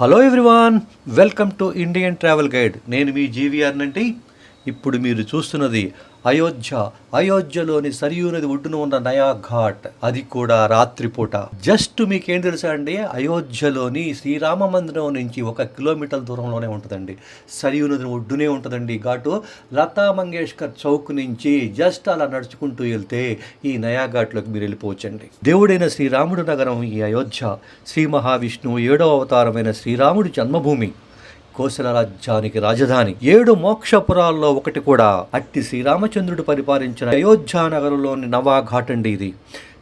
Hello everyone welcome to Indian travel guide నేను మీ GVR నంటి ఇప్పుడు మీరు చూస్తున్నది అయోధ్య. అయోధ్యలోని సరియూ నది ఒడ్డున ఉన్న నయా ఘాట్. అది కూడా రాత్రిపూట. జస్ట్ మీకేం తెలుసా అండి? అయోధ్యలోని శ్రీరామ మందిరం నుంచి ఒక కిలోమీటర్ దూరంలోనే ఉంటుందండి. సరియూ నది ఒడ్డునే ఉంటుందండి ఘాటు. లతా మంగేష్కర్ చౌక్ నుంచి జస్ట్ అలా నడుచుకుంటూ వెళ్తే ఈ నయా ఘాట్లోకి మీరు వెళ్ళిపోవచ్చండి. దేవుడైన శ్రీరాముడు నగరం ఈ అయోధ్య. శ్రీ మహావిష్ణువు ఏడవ అవతారమైన శ్రీరాముడి జన్మభూమి. కోసల రాజ్యానికి రాజధాని. ఏడు మోక్షపురాల్లో ఒకటి కూడా. అట్టి శ్రీరామచంద్రుడు పరిపాలించిన అయోధ్యానగరంలోని నవాఘాట్ అండి ఇది.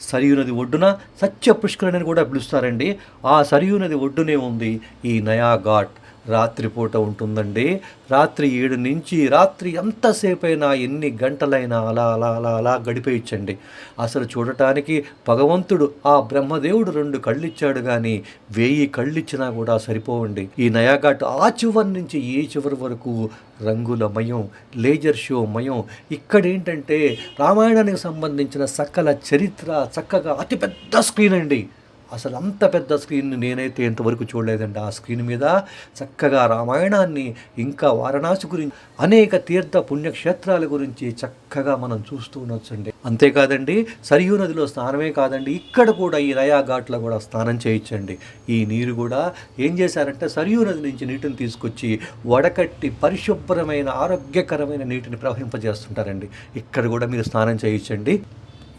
సరియు నది ఒడ్డున సత్య పుష్కరిణి కూడా పిలుస్తారండి. ఆ సరియు నది ఒడ్డునే ఉంది ఈ నయా ఘాట్ రాత్రిపూట ఉంటుందండి. రాత్రి ఏడు నుంచి రాత్రి ఎంతసేపు అయినా ఎన్ని గంటలైనా అలా అలా అలా అలా గడిపేయచ్చండి. అసలు చూడటానికి భగవంతుడు ఆ బ్రహ్మదేవుడు రెండు కళ్ళిచ్చాడు కానీ వెయ్యి కళ్ళిచ్చినా కూడా సరిపోవండి. ఈ నయాఘాట్ ఆ చివరి నుంచి ఈ చివరి వరకు రంగుల మయం లేజర్ షో మయం ఇక్కడ ఏంటంటే రామాయణానికి సంబంధించిన సకల చరిత్ర చక్కగా అతిపెద్ద స్క్రీన్ అండి. అసలు అంత పెద్ద స్క్రీన్ నేనైతే ఇంతవరకు చూడలేదండి. ఆ స్క్రీన్ మీద చక్కగా రామాయణాన్ని ఇంకా వారణాసి గురించి అనేక తీర్థ పుణ్యక్షేత్రాల గురించి చక్కగా మనం చూస్తూ ఉండొచ్చండి. అంతేకాదండి సరియూ నదిలో స్నానమే కాదండి ఇక్కడ కూడా ఈ నయా ఘాట్లో కూడా స్నానం చేయించండి. ఈ నీరు కూడా ఏం చేశారంటే సరియూ నది నుంచి నీటిని తీసుకొచ్చి వడకట్టి పరిశుభ్రమైన ఆరోగ్యకరమైన నీటిని ప్రవహింపజేస్తుంటారండి. ఇక్కడ కూడా మీరు స్నానం చేయించండి.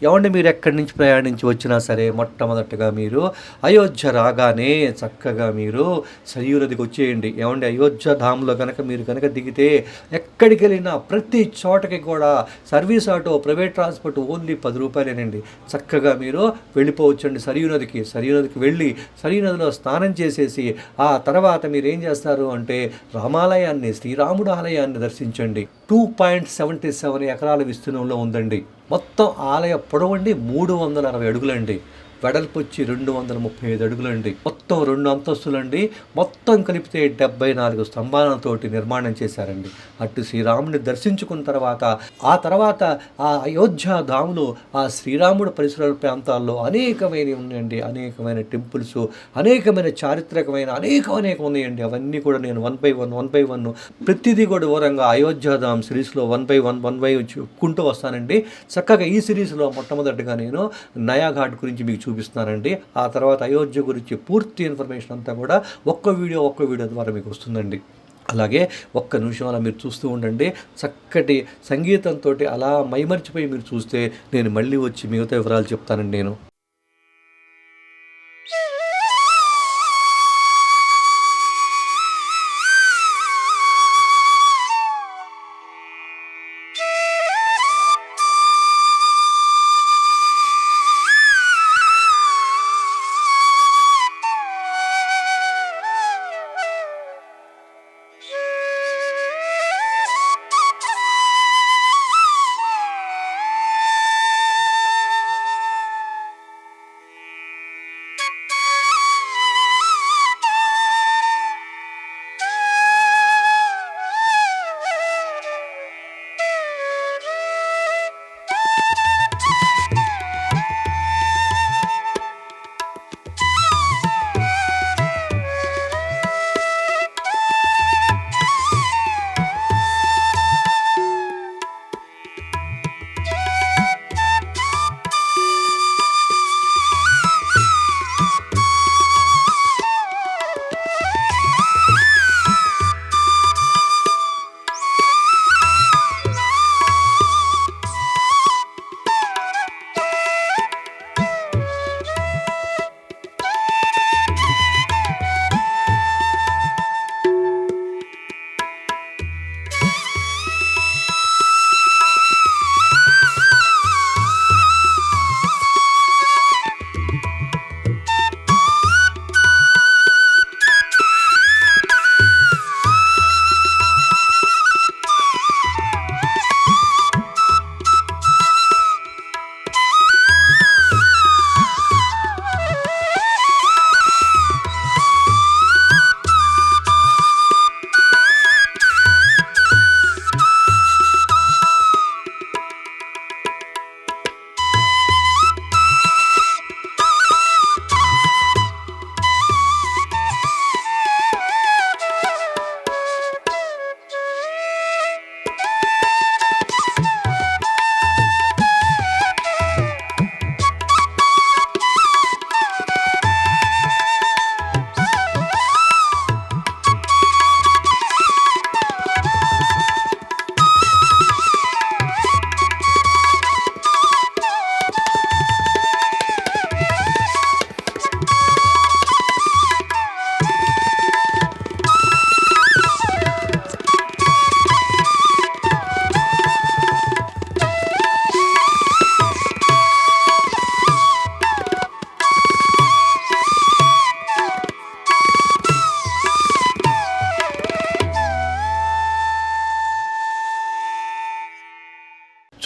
ఏమండి మీరు ఎక్కడి నుంచి ప్రయాణించి వచ్చినా సరే మొట్టమొదటిగా మీరు అయోధ్య రాగానే చక్కగా మీరు సరియూరదికి వచ్చేయండి. ఏమండి? అయోధ్య ధామ్లో కనుక మీరు కనుక దిగితే ఎక్కడికి వెళ్ళినా ప్రతి చోటకి కూడా service auto private transport only పది రూపాయలేనండి. చక్కగా మీరు వెళ్ళిపోవచ్చండి సరియూ నదికి. సరియూ నదికి వెళ్ళి సరియూ నదిలో స్నానం చేసేసి ఆ తర్వాత మీరు ఏం చేస్తారు అంటే రామాలయాన్ని శ్రీరాముడు ఆలయాన్ని దర్శించండి. టూ పాయింట్ సెవెంటీ సెవెన్ ఎకరాల విస్తీర్ణంలో ఉందండి. మొత్తం ఆలయ పొడవండి మూడు వందల అరవై అడుగులండి. వెడల్పు వచ్చి రెండు వందల ముప్పై ఐదు అడుగులండి. మొత్తం రెండు అంతస్తులండి. మొత్తం కలిపితే డెబ్బై నాలుగు స్తంభాలతోటి నిర్మాణం చేశారండి. అటు శ్రీరాముని దర్శించుకున్న తర్వాత ఆ తర్వాత ఆ అయోధ్య ధాములు ఆ శ్రీరాముడు పరిసర ప్రాంతాల్లో అనేకమైన ఉన్నాయండి. అనేకమైన టెంపుల్స్ అనేకమైన చారిత్రకమైన అనేక అనేక ఉన్నాయండి. అవన్నీ కూడా నేను one by one one by one ప్రతిదీ కూడా వివరంగా అయోధ్య ధామ్ సిరీస్లో one by one one by చెప్పుకుంటూ వస్తానండి. చక్కగా ఈ సిరీస్లో మొట్టమొదటిగా నేను నయాఘాట్ గురించి మీకు చూపిస్తున్నానండి ఆ తర్వాత అయోధ్య గురించి పూర్తి ఇన్ఫర్మేషన్ అంతా కూడా ఒక్క వీడియో ఒక్క వీడియో ద్వారా మీకు వస్తుందండి. అలాగే ఒక్క నిమిషం అలా మీరు చూస్తూ ఉండండి. చక్కటి సంగీతంతో అలా మైమర్చిపోయి మీరు చూస్తే నేను మళ్ళీ వచ్చి మిగతా వివరాలు చెప్తానండి నేను.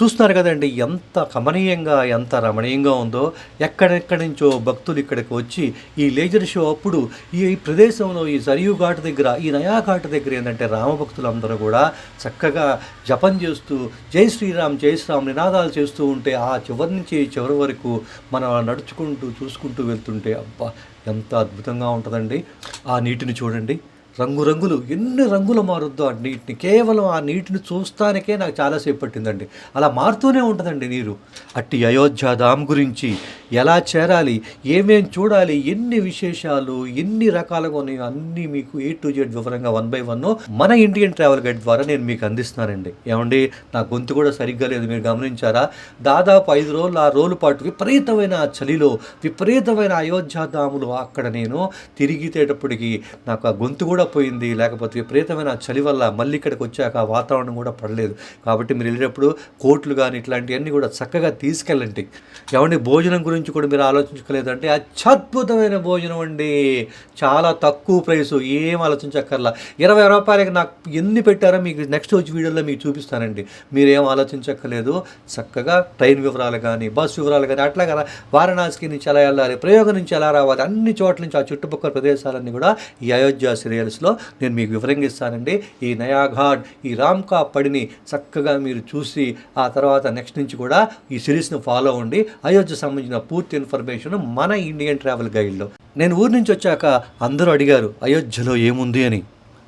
చూస్తున్నారు కదండి ఎంత కమనీయంగా ఎంత రమణీయంగా ఉందో ఎక్కడెక్కడి నుంచో భక్తులు ఇక్కడికి వచ్చి ఈ లేజర్ షో అప్పుడు ఈ ప్రదేశంలో ఈ సరియు ఘాట్ దగ్గర ఈ నయా ఘాట్ దగ్గర ఏంటంటే రామభక్తులు అందరూ కూడా చక్కగా జపం చేస్తూ జై శ్రీరామ్ జై శ్రీరామ్ నినాదాలు చేస్తూ ఉంటే ఆ చివరి నుంచి చివరి వరకు మనం నడుచుకుంటూ చూసుకుంటూ వెళ్తుంటే అబ్బా ఎంత అద్భుతంగా ఉంటుందండి. ఆ నీటిని చూడండి. రంగురంగులు ఎన్ని రంగులు మారుద్దో ఆ నీటిని. కేవలం ఆ నీటిని చూస్తానికే నాకు చాలాసేపు పట్టిందండి. అలా మారుతూనే ఉంటుందండి నీరు. అట్టి అయోధ్య ధామ్ గురించి ఎలా చేరాలి ఏమేం చూడాలి ఎన్ని విశేషాలు ఎన్ని రకాలుగా ఉన్నాయో అన్నీ మీకు ఏ టు జెడ్ వివరంగా వన్ బై వన్ మన ఇండియన్ ట్రావెల్ గైడ్ ద్వారా నేను మీకు అందిస్తున్నానండి. ఏమండి? నా గొంతు కూడా సరిగ్గా లేదు మీరు గమనించారా? దాదాపు ఐదు రోజులు ఆ రోజుల పాటు విపరీతమైన చలిలో విపరీతమైన అయోధ్య ధాములు అక్కడ నేను తిరిగితేటప్పటికి నాకు ఆ గొంతు కూడా పోయింది. లేకపోతే విపరీతమైన ఆ చలి వల్ల మళ్ళీ ఇక్కడికి వచ్చాక ఆ వాతావరణం కూడా పడలేదు. కాబట్టి మీరు వెళ్ళేటప్పుడు కోట్లు కానీ ఇట్లాంటివన్నీ కూడా చక్కగా తీసుకెళ్ళండి. ఏమండి భోజనం గురించి కూడా మీరు ఆలోచించుకోలేదంటే అత్యద్భుతమైన భోజనం అండి. చాలా తక్కువ ప్రైసు. ఏం ఆలోచించక్కర్లా. ఇరవై రూపాయలకి నాకు ఎన్ని పెట్టారో మీకు నెక్స్ట్ వచ్చి వీడియోలో మీకు చూపిస్తానండి. మీరేం ఆలోచించక్కర్లేదు. చక్కగా ట్రైన్ వివరాలు కానీ బస్సు వివరాలు కానీ అట్లా కదా? వారణాసికి నుంచి ఎలా వెళ్ళాలి? ప్రయోగం నుంచి ఎలా రావాలి? అన్ని చోట్ల నుంచి ఆ చుట్టుపక్కల ప్రదేశాలన్నీ కూడా ఈ అయోధ్య వీడియోస్లో నేను మీకు వివరంగా ఇస్తానండి. ఈ నయాఘాట్ ఈ రామ్కా పడిని చక్కగా మీరు చూసి ఆ తర్వాత నెక్స్ట్ నుంచి కూడా ఈ సిరీస్ను ఫాలో అవ్వండి. అయోధ్య సంబంధించిన పూర్తి ఇన్ఫర్మేషన్ మన ఇండియన్ ట్రావెల్ గైడ్లో. నేను ఊరి నుంచి వచ్చాక అందరూ అడిగారు అయోధ్యలో ఏముంది అని?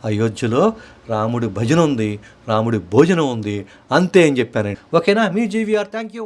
అయోధ్యలో రాముడి భజన ఉంది రాముడి భోజనం ఉంది అంతే అని చెప్పానండి ఓకేనా? మీ జీవీఆర్ థ్యాంక్ యూ.